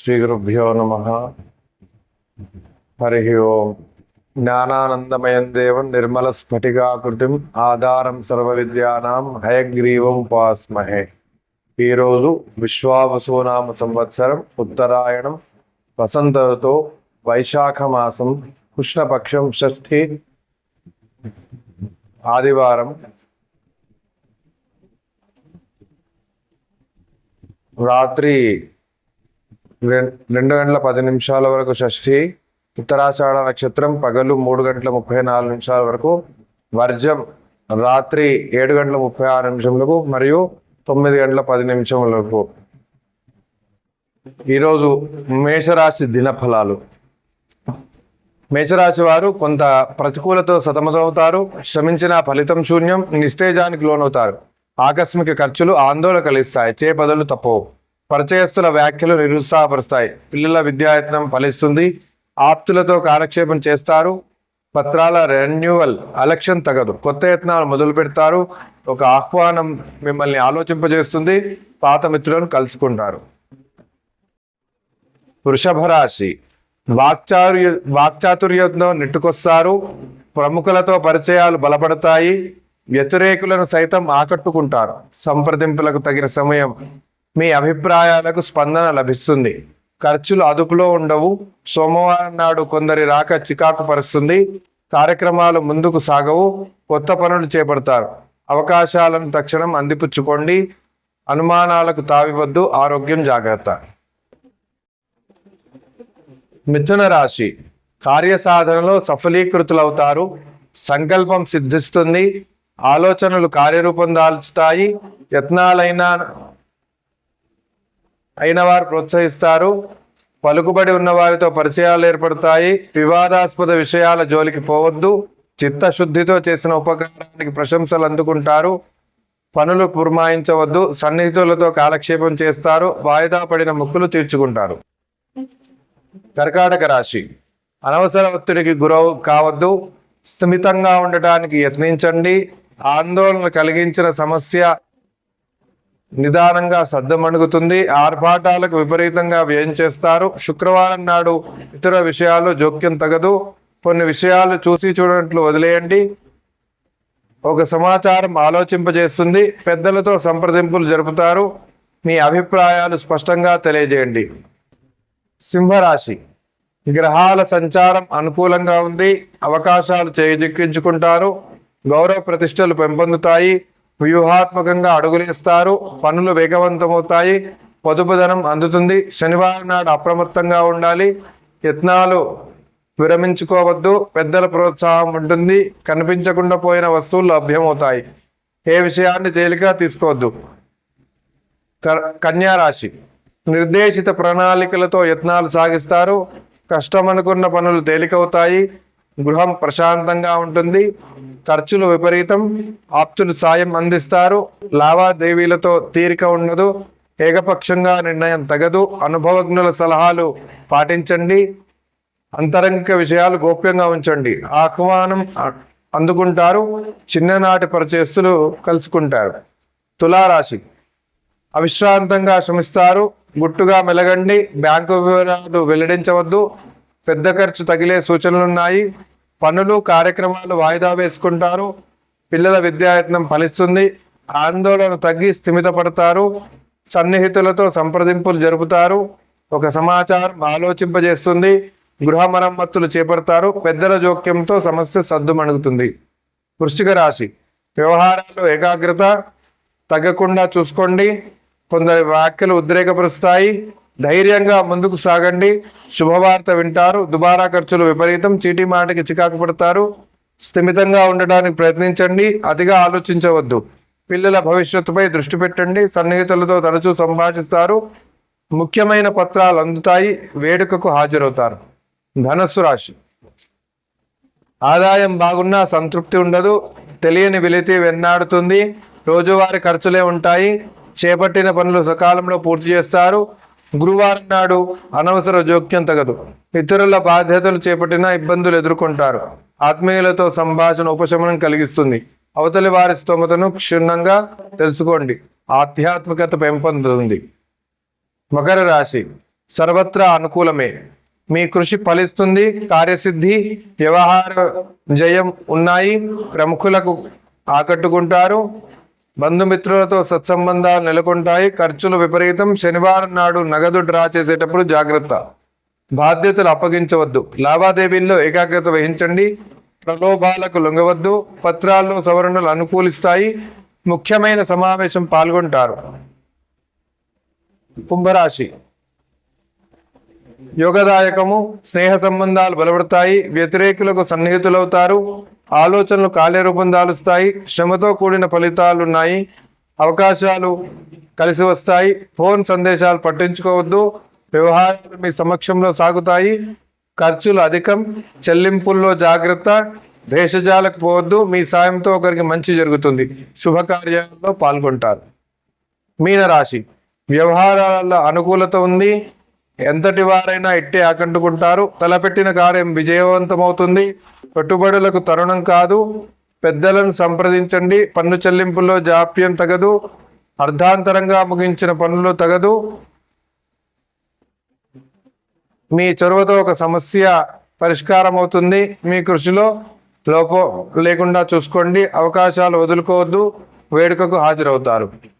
శ్రీగురుభ్యో నమ. హరి ఓం. జ్ఞానానందమయం దేవం నిర్మల స్ఫటికాకృతిం ఆధారం సర్వ విద్యానాం హయగ్రీవం ఉపాస్మహే. ఈరోజు విశ్వావసునామ సంవత్సరం ఉత్తరాయణం వసంతతో వైశాఖ మాసం కృష్ణపక్షం షష్ఠి ఆదివారం రాత్రి రెండు గంటల పది నిమిషాల వరకు షష్ఠి ఉత్తరాషాఢ నక్షత్రం పగలు మూడు గంటల ముప్పై నాలుగు నిమిషాల వరకు వర్జం రాత్రి ఏడు గంటల ముప్పై ఆరు నిమిషములకు మరియు తొమ్మిది గంటల పది నిమిషములకు. ఈరోజు మేషరాశి దినఫలాలు. మేషరాశి వారు కొంత ప్రతికూలతో సతమతమవుతారు శ్రమించిన ఫలితం శూన్యం నిస్తేజానికి లోనవుతారు. ఆకస్మిక ఖర్చులు ఆందోళన కలిగిస్తాయి చేపదలు తప్పవు. పరిచయస్తుల వ్యాఖ్యలు నిరుత్సాహపరుస్తాయి. పిల్లల విద్యాయత్నం ఫలిస్తుంది. ఆప్తులతో కాలక్షేపం చేస్తారు. పత్రాల రెన్యువల్ అలక్ష్యం తగదు. కొత్త యత్నాలు మొదలు పెడతారు. ఒక ఆహ్వానం మిమ్మల్ని ఆలోచింపజేస్తుంది. పాత మిత్రులను కలుసుకుంటారు. వృషభ రాశి. వాక్చార్య వాక్చాతుర్యంతో నెట్టుకొస్తారు. ప్రముఖులతో పరిచయాలు బలపడతాయి. వ్యతిరేకులను సైతం ఆకట్టుకుంటారు. సంప్రదింపులకు తగిన సమయం మీ అభిప్రాయాలకు స్పందన లభిస్తుంది. ఖర్చులు అదుపులో ఉండవు. సోమవారం నాడు కొందరి రాక చికాకు పరుస్తుంది. కార్యక్రమాలు ముందుకు సాగవు. కొత్త పనులు చేపడతారు. అవకాశాలను తక్షణం అందిపుచ్చుకోండి. అనుమానాలకు తావివద్దు ఆరోగ్యం జాగ్రత్త. మిథున రాశి. కార్యసాధనలో సఫలీకృతులవుతారు. సంకల్పం సిద్ధిస్తుంది. ఆలోచనలు కార్యరూపం దాల్చుతాయి. యత్నాలైన అయిన వారు ప్రోత్సహిస్తారు. పలుకుబడి ఉన్న వారితో పరిచయాలు ఏర్పడతాయి. వివాదాస్పద విషయాల జోలికి పోవద్దు. చిత్తశుద్ధితో చేసిన ఉపకారానికి ప్రశంసలు అందుకుంటారు. పనులు పురమాయించవద్దు. సన్నిహితులతో కాలక్షేపం చేస్తారు. వాయిదా పడిన ముక్కులు తీర్చుకుంటారు. కర్కాటక రాశి. అనవసర ఒత్తిడికి గురవు కావద్దు. స్థిమితంగా ఉండటానికి యత్నించండి. ఆందోళన కలిగించిన సమస్య నిదానంగా సద్దమణుగుతుంది ఆర్భాటాలకు విపరీతంగా వ్యయం చేస్తారు. శుక్రవారం నాడు ఇతర విషయాలు జోక్యం తగదు. కొన్ని విషయాలు చూసి చూడనట్లు వదిలేయండి. ఒక సమాచారం ఆలోచింపజేస్తుంది. పెద్దలతో సంప్రదింపులు జరుపుతారు. మీ అభిప్రాయాలు స్పష్టంగా తెలియజేయండి. సింహరాశి. గ్రహాల సంచారం అనుకూలంగా ఉంది. అవకాశాలు చేజిక్కించుకుంటారు. గౌరవ ప్రతిష్టలు పెంపొందుతాయి. వ్యూహాత్మకంగా అడుగులేస్తారు పనులు వేగవంతమవుతాయి పొదుపుదనం అందుతుంది. శనివారం నాడు అప్రమత్తంగా ఉండాలి. యత్నాలు విరమించుకోవద్దు. పెద్దల ప్రోత్సాహం ఉంటుంది. కనిపించకుండా పోయిన వస్తువులు లభ్యమవుతాయి. ఏ విషయాన్ని తేలిక తీసుకోవద్దు. క- కన్యా రాశి నిర్దేశిత ప్రణాళికలతో యత్నాలు సాగిస్తారు. కష్టమనుకున్న పనులు తేలికవుతాయి. గృహం ప్రశాంతంగా ఉంటుంది. ఖర్చులు విపరీతం ఆప్తులు సాయం అందిస్తారు లావాదేవీలతో తీరిక ఉండదు ఏకపక్షంగా నిర్ణయం తగదు. అనుభవజ్ఞుల సలహాలు పాటించండి అంతరంగిక విషయాలు గోప్యంగా ఉంచండి. ఆహ్వానం అందుకుంటారు చిన్ననాటి పరిచేస్తులు కలుసుకుంటారు. తులారాశి. అవిశ్రాంతంగా శ్రమిస్తారు గుట్టుగా మెలగండి బ్యాంకు వివరాలు వెల్లడించవద్దు పెద్ద ఖర్చు తగిలే సూచనలున్నాయి. పనులు కార్యక్రమాలు వాయిదా వేసుకుంటారు. పిల్లల విద్యాయత్నం ఫలిస్తుంది. ఆందోళన తగ్గి స్థిమితపడతారు. సన్నిహితులతో సంప్రదింపులు జరుపుతారు. ఒక సమాచారం ఆలోచింపజేస్తుంది. గృహ మరమ్మతులు చేపడతారు. పెద్దల జోక్యంతో సమస్య సద్దుమణుగుతుంది. వృశ్చిక రాశి. వ్యవహారాలు ఏకాగ్రత తగ్గకుండా చూసుకోండి. కొందరి వ్యాఖ్యలు ఉద్రేకపరుస్తాయి. ధైర్యంగా ముందుకు సాగండి. శుభవార్త వింటారు. దుబారా ఖర్చులు విపరీతం. చీటీ మాటకి చికాకు పడతారు. స్థిమితంగా ఉండడానికి ప్రయత్నించండి. అతిగా ఆలోచించవద్దు. పిల్లల భవిష్యత్తుపై దృష్టి పెట్టండి. సన్నిహితులతో తరచూ సంభాషిస్తారు. ముఖ్యమైన పత్రాలు అందుతాయి. వేడుకకు హాజరవుతారు. ధనస్సు రాశి. ఆదాయం బాగున్నా సంతృప్తి ఉండదు. తెలియని వెలితి వెన్నాడుతుంది. రోజువారీ ఖర్చులే ఉంటాయి. చేపట్టిన పనులు సకాలంలో పూర్తి చేస్తారు. గురువారం నాడు అనవసర జోక్యం తగదు. ఇతరుల బాధ్యతలు చేపట్టిన ఇబ్బందులు ఎదుర్కొంటారు. ఆత్మీయులతో సంభాషణ ఉపశమనం కలిగిస్తుంది. అవతలి వారి స్తోమతను క్షుణ్ణంగా తెలుసుకోండి. ఆధ్యాత్మికత పెంపొందుతుంది. మకర రాశి సర్వత్రా అనుకూలమే. మీ కృషి ఫలిస్తుంది. కార్యసిద్ధి వ్యవహార జయం ఉన్నాయి. ప్రముఖులకు ఆకట్టుకుంటారు. బంధుమిత్రులతో సత్సంబంధాలు నెలకొంటాయి. ఖర్చులు విపరీతం. శనివారం నాడు నగదు డ్రా చేసేటప్పుడు జాగ్రత్త. బాధ్యతలు అప్పగించవద్దు. లావాదేవీల్లో ఏకాగ్రత వహించండి. ప్రలోభాలకు లొంగవద్దు. పత్రాల్లో సవరణలు అనుకూలిస్తాయి. ముఖ్యమైన సమావేశం పాల్గొంటారు. కుంభరాశి. యోగదాయకము స్నేహ సంబంధాలు బలపడతాయి. వ్యతిరేకులకు సన్నిహితులవుతారు. ఆలోచనలు కార్యరూపం దాలుస్తాయి శ్రమతో కూడిన ఫలితాలు ఉన్నాయి అవకాశాలు కలిసి వస్తాయి ఫోన్ సందేశాలు పట్టించుకోవద్దు వ్యవహారాలు మీ సమక్షంలో సాగుతాయి ఖర్చులు అధికం చెల్లింపుల్లో జాగ్రత్త దేశజాలకు పోవద్దు మీ సాయంతో ఒకరికి మంచి జరుగుతుంది. శుభకార్యాల్లో పాల్గొంటారు. మీనరాశి వ్యవహారాల అనుకూలత ఉంది ఎంతటి వారైనా ఇట్టే ఆకట్టుకుంటారు తలపెట్టిన కార్యం విజయవంతమవుతుంది పెట్టుబడులకు తరుణం కాదు పెద్దలను సంప్రదించండి పన్ను చెల్లింపుల్లో జాప్యం తగదు అర్ధాంతరంగా ముగించిన పనులు తగదు. మీ చొరవతో ఒక సమస్య పరిష్కారం అవుతుంది మీ కృషిలో లోపం లేకుండా చూసుకోండి. అవకాశాలు వదులుకోవద్దు. వేడుకకు హాజరవుతారు.